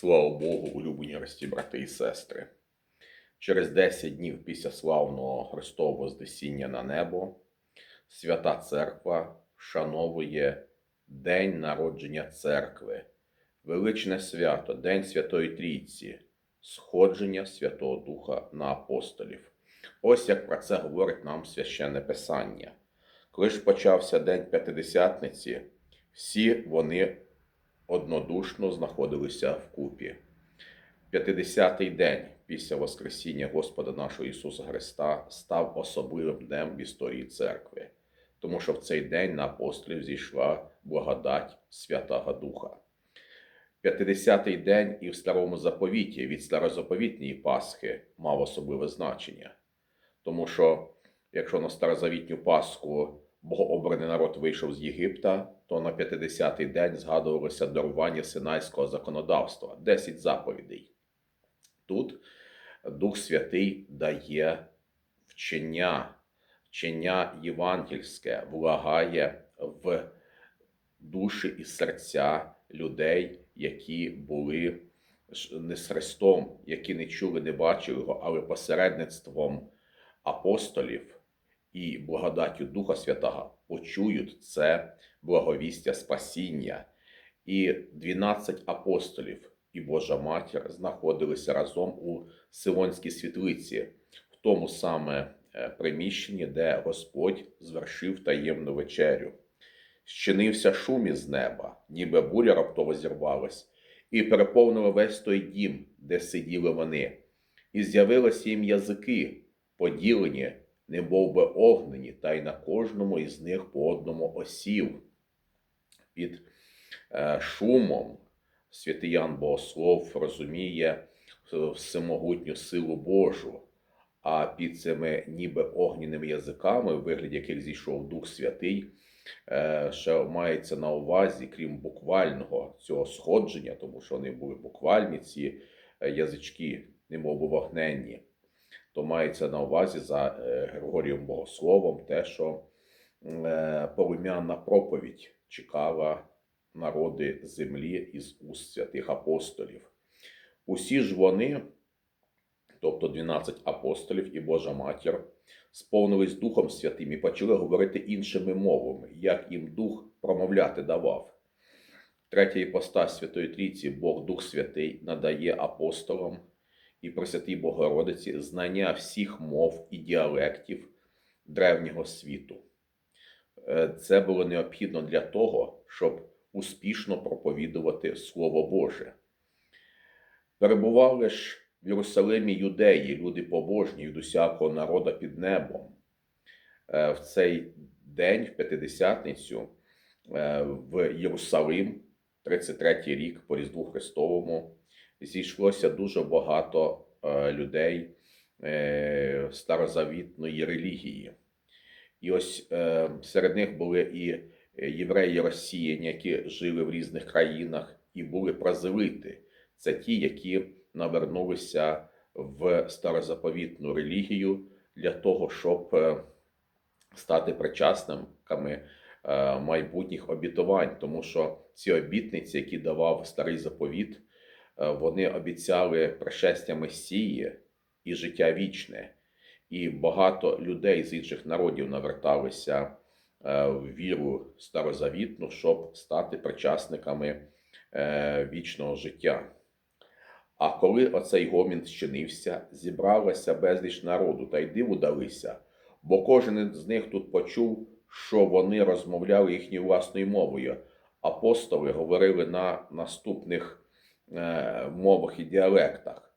Слава Богу, улюблені рості брати і сестри. Через 10 днів після славного Христового Вознесіння на небо Свята Церква вшановує День народження церкви, величне свято, День Святої Трійці, сходження Святого Духа на апостолів. Ось як про це говорить нам священне Писання. Коли ж почався День П'ятидесятниці, всі вони однодушно знаходилися вкупі. П'ятидесятий день після Воскресіння Господа нашого Ісуса Христа став особливим днем в історії церкви, тому що в цей день на апостолів зійшла благодать Святого Духа. П'ятидесятий день і в Старому Заповіті від старозаповітньої Пасхи мав особливе значення, тому що якщо на старозавітню Пасху богообраний народ вийшов з Єгипта, то на 50-й день згадувалося дарування синайського законодавства. 10 заповідей. Тут Дух Святий дає вчення, вчення євангельське, влагає в душі і серця людей, які були не з Христом, які не чули, не бачили його, але посередництвом апостолів і благодаттю Духа Святого почують це благовістя спасіння. І 12 апостолів і Божа Матір знаходилися разом у Силонській світлиці, в тому саме е, приміщенні, де Господь звершив таємну вечерю. Щинився шум із неба, ніби буря раптово зірвалась, і переповнила весь той дім, де сиділи вони, і з'явилися їм язики, поділені не мов би огнені, та й на кожному із них по одному осів. Під е, шумом святий Ян Богослов розуміє всемогутню силу Божу, а під цими ніби огняними язиками, в вигляді яких зійшов Дух Святий, е, ще мається на увазі, крім буквального цього сходження, тому що вони були буквальні, ці е, язички, немов вогненні то мається на увазі за е, Григорієм Богословом те, що е, полум'яна проповідь чекала народи землі із уст святих апостолів. Усі ж вони, тобто 12 апостолів і Божа матір, сповнились Духом Святим і почали говорити іншими мовами, як їм Дух промовляти давав. Третя іпостась Святої Трійці, Бог Дух Святий, надає апостолам і Пресвятій Богородиці знання всіх мов і діалектів древнього світу. Е, це було необхідно для того, щоб успішно проповідувати Слово Боже. Перебували ж в Єрусалимі юдеї, люди побожні від усякого народа під небом. Е, в цей день, в П'ятидесятницю, е, в Єрусалим, 33 рік по Різдву Христовому, зійшлося дуже багато е, людей е, старозавітної релігії. І ось е, серед них були і євреї росіяни, які жили в різних країнах, і були празелити. Це ті, які навернулися в старозаповітну релігію для того, щоб стати причасниками майбутніх обітувань, тому що ці обітниці, які давав старий заповіт, вони обіцяли пришестя Месії і життя вічне. І багато людей з інших народів наверталися е, в віру старозавітну, щоб стати причасниками е, вічного життя. А коли оцей гомін зчинився, зібралося безліч народу та й диву далися, бо кожен з них тут почув, що вони розмовляли їхньою власною мовою. Апостоли говорили на наступних Е, мовах і діалектах.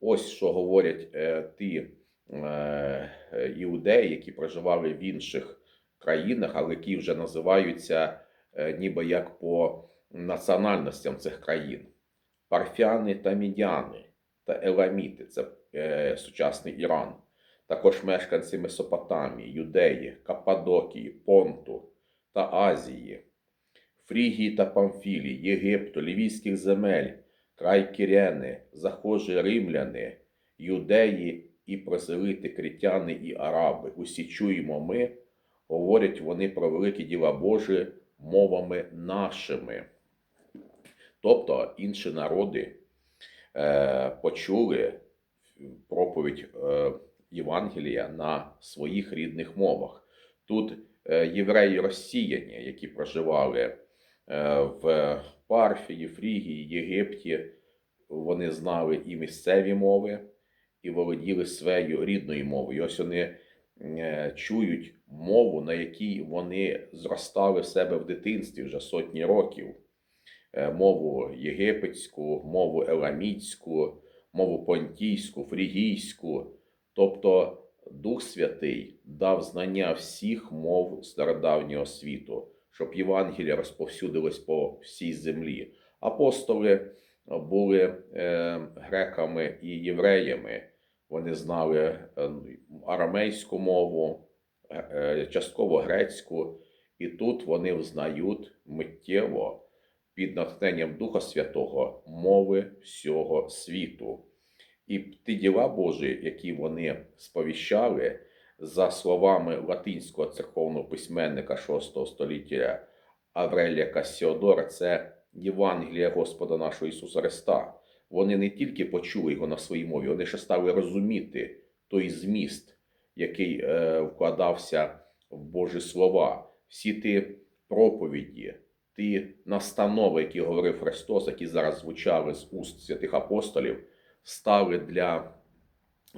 Ось що говорять е, ті е, іудеї, які проживали в інших країнах, але які вже називаються ніби як по національностям цих країн: парфяни та мідяни та еламіти це сучасний Іран. Також мешканці Месопотамії, Юдеї, Каппадокії, Понту та Азії, Фрігії та Памфілії, Єгипту, Лівійських земель, край Кірени, захожі римляни, юдеї і проселити критяни і араби. Усі чуємо ми, говорять вони про великі діла Божі мовами нашими. Тобто інші народи е, почули проповідь е, Євангелія на своїх рідних мовах. Тут е, євреї росіяні, які проживали е, в Парфії, Фрігії, Єгипті, вони знали і місцеві мови, і володіли своєю рідною мовою. Ось вони е, чують мову, на якій вони зростали в себе в дитинстві вже сотні років. Е, Мову єгипетську, мову еламітську, мову понтійську, фрігійську. Тобто Дух Святий дав знання всіх мов стародавнього світу, щоб Євангелія розповсюдилось по всій землі. Апостоли були е, греками і євреями. Вони знали е, арамейську мову, е, частково грецьку, і тут вони взнають миттєво під натхненням Духа Святого мови всього світу. І ті діла Божі, які вони сповіщали, за словами латинського церковного письменника VI століття Аврелія Кассіодора, це Євангелія Господа нашого Ісуса Христа. Вони не тільки почули його на своїй мові, вони ще стали розуміти той зміст, який е, вкладався в Божі слова, всі ті проповіді, ті настанови, які говорив Христос, які зараз звучали з уст святих апостолів, стали для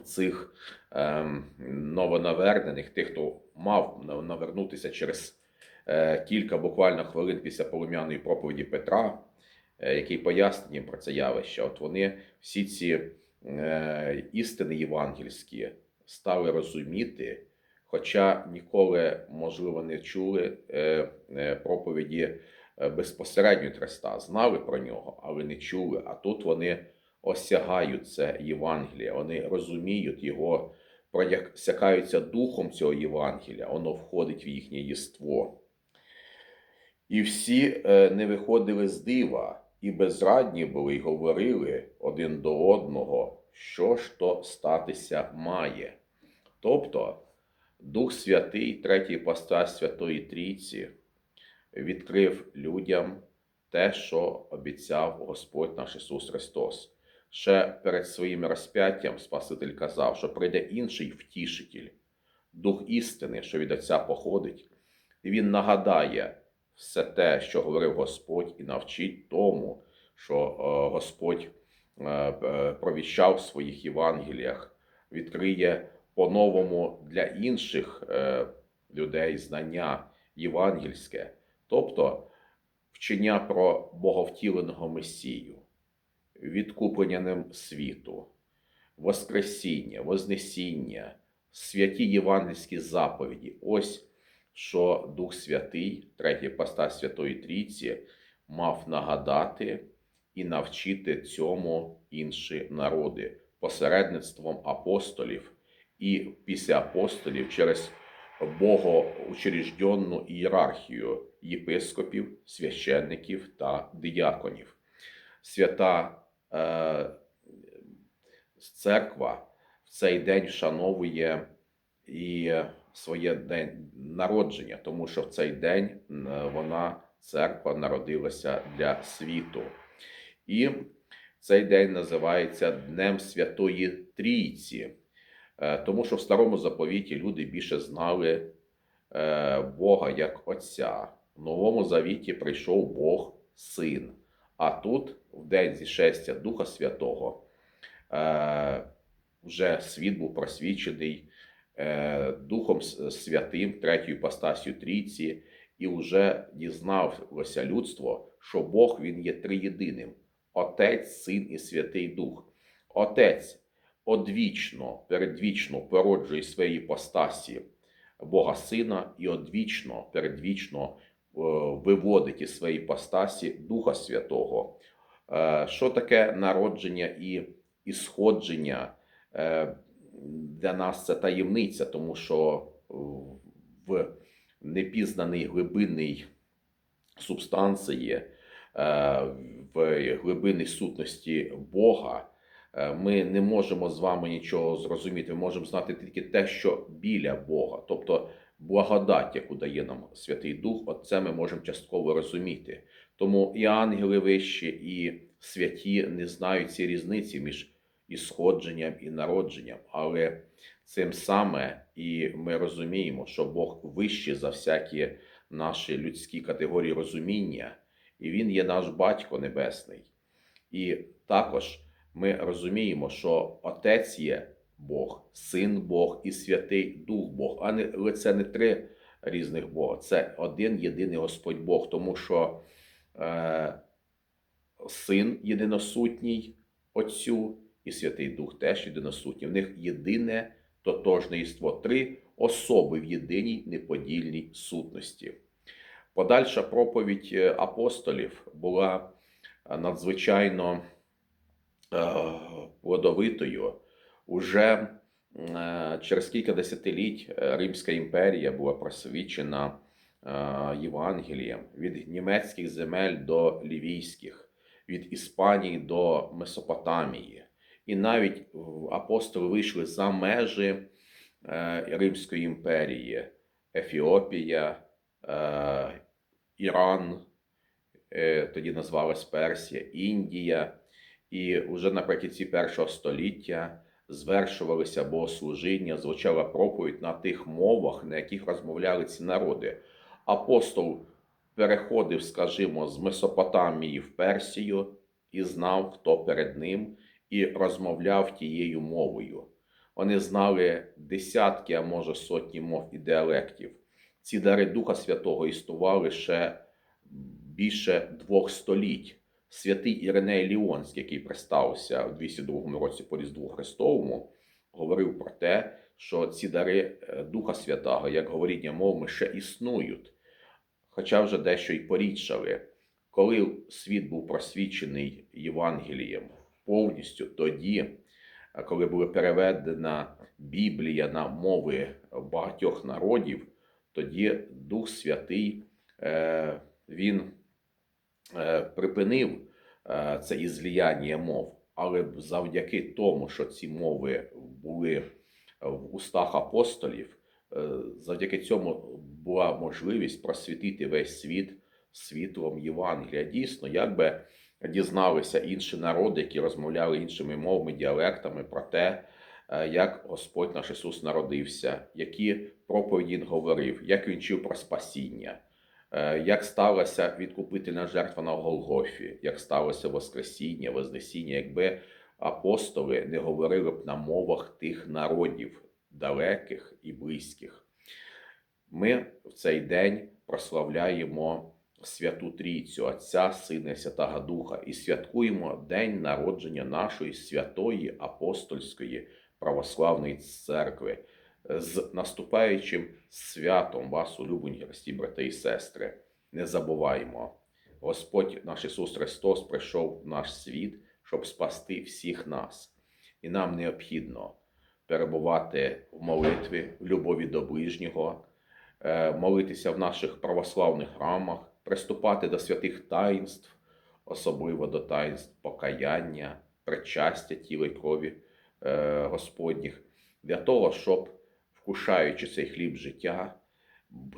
цих ем, новонавернених, тих, хто мав навернутися через е, кілька буквально хвилин після полум'яної проповіді Петра, е, який пояснює про це явище. От вони всі ці е, істини євангельські стали розуміти, хоча ніколи, можливо, не чули е, е, проповіді е, безпосередньо Христа, знали про нього, але не чули. А тут вони осягають це Євангелія, вони розуміють його, просякаються духом цього Євангелія, воно входить в їхнє єство. І всі е, не виходили з дива, і безрадні були, й говорили один до одного, що ж то статися має. Тобто Дух Святий, третій постать Святої Трійці, відкрив людям те, що обіцяв Господь наш Ісус Христос. Ще перед своїм розп'яттям Спаситель казав, що прийде інший втішитель, Дух істини, що від Отця походить, і Він нагадає все те, що говорив Господь, і навчить тому, що е, Господь е, е, провіщав в своїх Євангеліях, відкриє по-новому для інших людей знання євангельське, тобто вчення про боговтіленого Месію, відкуплення ним світу, Воскресіння, Вознесіння, святі євангельські заповіді. Ось що Дух Святий, третій постать Святої Трійці, мав нагадати і навчити цьому інші народи посередництвом апостолів і після апостолів через богоучрежденну ієрархію єпископів, священників та дияконів. Свята церква в цей день вшановує і своє день народження, тому що в цей день е, вона, церква, народилася для світу. І цей день називається Днем Святої Трійці, Е, тому що в старому заповіті люди більше знали е, Бога як Отця. В Новому Завіті прийшов Бог Син. А тут, в день зішестя Духа Святого, е, вже світ був просвічений е, Духом Святим, третьою постасію Трійці, і вже дізналося людство, що Бог він є триєдиним: Отець, Син і Святий Дух. Отець одвічно, передвічно породжує свої постасі Бога Сина і одвічно, передвічно виводить із своєї постасі Духа Святого. Е, Що таке народження і ісходження? Е, Для нас це таємниця, тому що е, в непізнаний глибинний субстанції, е, в глибинній сутності Бога, е, ми не можемо з вами нічого зрозуміти. Ми можемо знати тільки те, що біля Бога, тобто благодать, яку дає нам Святий Дух, от це ми можемо частково розуміти. Тому і ангели вищі, і святі не знають ці різниці між ісходженням і народженням, але цим саме і ми розуміємо, що Бог вищий за всякі наші людські категорії розуміння, і Він є наш Батько Небесний. І також ми розуміємо, що Отець є Бог, Син Бог і Святий Дух Бог, а не це не три різних Бога. Це один єдиний Господь Бог, тому що е, Син єдиносутній Отцю і Святий Дух теж єдиносутній. В них єдине тотожне єство, три особи в єдиній неподільній сутності. Подальша проповідь е, апостолів була е, надзвичайно е, плодовитою. Уже е, через кілька десятиліть е, Римська імперія була просвічена е, Євангелієм від німецьких земель до лівійських, від Іспанії до Месопотамії. І навіть апостоли вийшли за межі Римської імперії, Ефіопія, Іран, тоді називалась Персія, Індія. І вже наприкінці першого століття звершувалися богослужіння, звучала проповідь на тих мовах, на яких розмовляли ці народи. Апостол переходив, скажімо, з Месопотамії в Персію і знав, хто перед ним, і розмовляв тією мовою. Вони знали десятки, а може сотні мов і діалектів. Ці дари Духа Святого існували ще більше двох століть. Святий Іриней Ліонський, який пристався в 202 році по Різдву Христовому, говорив про те, що ці дари е, Духа Святого, як говоріння мовами, ще існують, хоча вже дещо й порідшали. Коли світ був просвічений Євангелієм повністю, тоді, е, коли була переведена Біблія на мови багатьох народів, тоді Дух Святий е, він припинив е, це ізліяння мов, але завдяки тому, що ці мови були в устах апостолів, е, завдяки цьому була можливість просвітити весь світ світлом Євангелія. Дійсно, якби дізналися інші народи, які розмовляли іншими мовами, діалектами про те, е, як Господь наш Ісус народився, які проповіді Він говорив, як він вчив про спасіння, е, як сталася відкупительна жертва на Голгофі, як сталося Воскресіння, Вознесіння, якби апостоли не говорили б на мовах тих народів, далеких і близьких. Ми в цей день прославляємо Святу Трійцю, Отця, Сина і Святого Духа, і святкуємо День народження нашої святої апостольської православної церкви. З наступаючим святом вас, улюблені Христі, брати і сестри. Не забуваємо, Господь наш Ісус Христос прийшов в наш світ, щоб спасти всіх нас. І нам необхідно перебувати в молитві, в любові до ближнього, е, молитися в наших православних храмах, приступати до святих таїнств, особливо до таїнств покаяння, причастя тіла й крові е, Господніх, для того, щоб, вкушаючи цей хліб життя,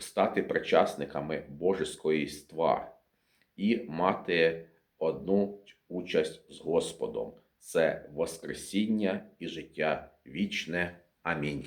стати причасниками божеської ства і мати одну участь з Господом це Воскресіння і життя вічне. Амінь.